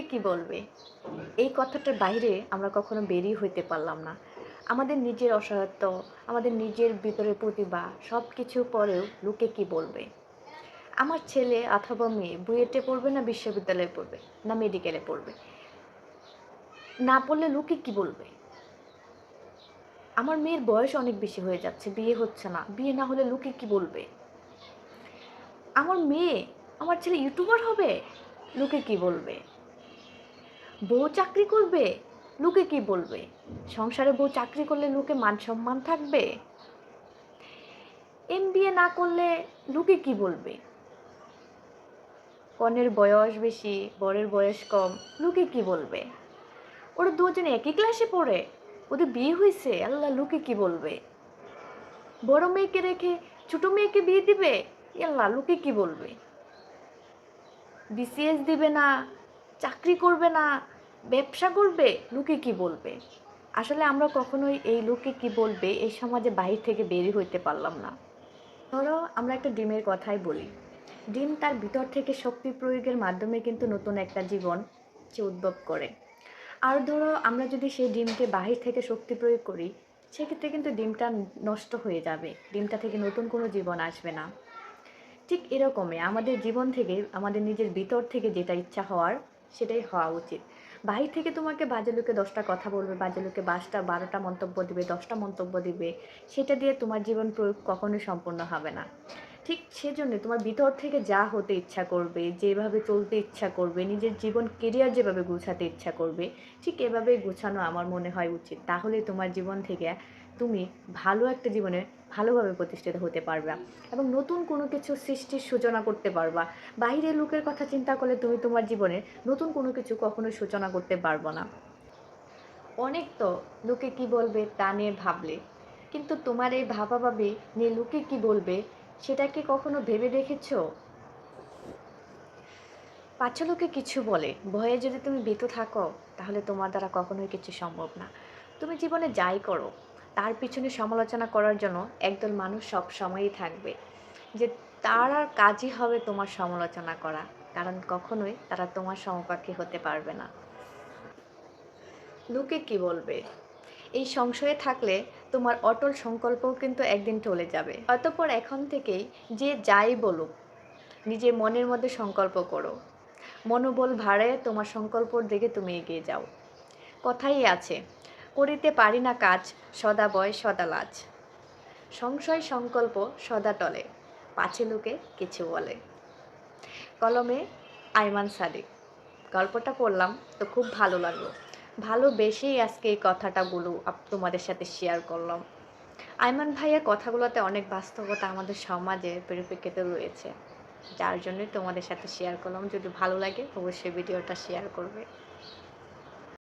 লোকে কি বলবে? এই কথাটার বাইরে আমরা কখনো বেরিয়ে হইতে পারলাম না। আমাদের নিজের অসহায়ত্ব, আমাদের নিজের ভিতরে প্রতিভা সব কিছু পরেও লোকে কি বলবে? আমার ছেলে অথবা মেয়ে বুয়েটে পড়বে না বিশ্ববিদ্যালয়ে পড়বে, না মেডিকেলে পড়বে? না পড়লে লোকে কি বলবে? আমার মেয়ের বয়স অনেক বেশি হয়ে যাচ্ছে, বিয়ে হচ্ছে না, বিয়ে না হলে লোকে কি বলবে? আমার মেয়ে, আমার ছেলে ইউটিউবার হবে, লোকে কি বলবে? বউ চাকরি করবে? লোকে কি বলবে? সংসারে বউ চাকরি করলে লোকে মান সম্মান থাকবে? এম না করলে লোকে কি বলবে? কনের বয়স বেশি, বরের বয়স কম, লোকে কি বলবে? ওরা দুজন একই ক্লাসে পড়ে, ওদের বিয়ে হয়েছে, আল্লাহ লোকে কি বলবে? বড় মেয়েকে রেখে ছোট মেয়েকে বিয়ে দিবে, আল্লাহ লোকে কি বলবে? বিসিএস দিবে না চাকরি করবে না, ব্যবসা করবে, লোকে কি বলবে? আসলে আমরা কখনোই এই লোকে কি বলবে এই সমাজে বাহির থেকে বেরিয়ে হইতে পারলাম না। ধরো আমরা একটা ডিমের কথাই বলি। ডিম তার ভিতর থেকে শক্তি প্রয়োগের মাধ্যমে কিন্তু নতুন একটা জীবন সে উদ্ভব করে। আর ধরো আমরা যদি সেই ডিমকে বাহির থেকে শক্তি প্রয়োগ করি, সেক্ষেত্রে কিন্তু ডিমটা নষ্ট হয়ে যাবে। ডিমটা থেকে নতুন কোনো জীবন আসবে না। ঠিক এরকমই আমাদের জীবন থেকে, আমাদের নিজের ভিতর থেকে যেটা ইচ্ছা হওয়ার সেটাই হওয়া উচিত। বাহির থেকে তোমাকে বাজে লোকে দশটা কথা বলবে বাজে লোকে বাসটা বারোটা মন্তব্য দিবে, দশটা মন্তব্য দিবে, সেটা দিয়ে তোমার জীবন প্রয়োগ কখনোই সম্পূর্ণ হবে না। ঠিক সেজন্য তোমার ভিতর থেকে যা হতে ইচ্ছা করবে, যেভাবে চলতে ইচ্ছা করবে, নিজের জীবন কেরিয়ার যেভাবে গুছাতে ইচ্ছা করবে, ঠিক এভাবে গুছানো আমার মনে হয় উচিত। তাহলে তোমার জীবন থেকে তুমি ভালো একটা জীবনে ভালোভাবে প্রতিষ্ঠিত হতে পারবা এবং নতুন কোনো কিছু সৃষ্টির সূচনা করতে পারবা। বাইরের লোকের কথা চিন্তা করলে তুমি তোমার জীবনে নতুন কোনো কিছু কখনো সূচনা করতে পারব না। অনেক তো লোকে কি বলবে তা নিয়ে ভাবলে। কিন্তু তোমার এই ভাবা ভাবাভাবি নিয়ে লোকে কি বলবে সেটা কি কখনো ভেবে দেখেছ? পাঁচ লোকে কিছু বলে, ভয়ে যদি তুমি ভীত থাকো তাহলে তোমার দ্বারা কখনোই কিছু সম্ভব না। তুমি জীবনে যাই করো তার পিছনে সমালোচনা করার জন্য একদল মানুষ সব সময়ই থাকবে। যে তার আর কাজই হবে তোমার সমালোচনা করা, কারণ কখনোই তারা তোমার সমপাক্ষী হতে পারবে না। লোকে কি বলবে? এই সংশয়ে থাকলে তোমার অটল সংকল্পও কিন্তু একদিন চলে যাবে। অতঃপর এখন থেকেই যে যাই বলুক নিজের মনের মধ্যে সংকল্প করো। মনোবল ভাড়ে তোমার সংকল্পর দিকে তুমি এগিয়ে যাও। কথাই আছে করিতে পারি না কাজ, সদা বয়, সদা লাজ। সংশয় সংকল্প সদা টলে, পাছে লোকে কিছু বলে। কলমে আইমান সাদিক। গল্পটা পড়লাম তো খুব ভালো লাগল। ভালোবেসেই আজকে এই কথাটাগুলো তোমাদের সাথে শেয়ার করলাম। আইমান ভাইয়ের কথাগুলোতে অনেক বাস্তবতা আমাদের সমাজের পরিপ্রেক্ষিতে রয়েছে। যার জন্যই তোমাদের সাথে শেয়ার করলাম। যদি ভালো লাগে, অবশ্যই ভিডিওটা শেয়ার করবে।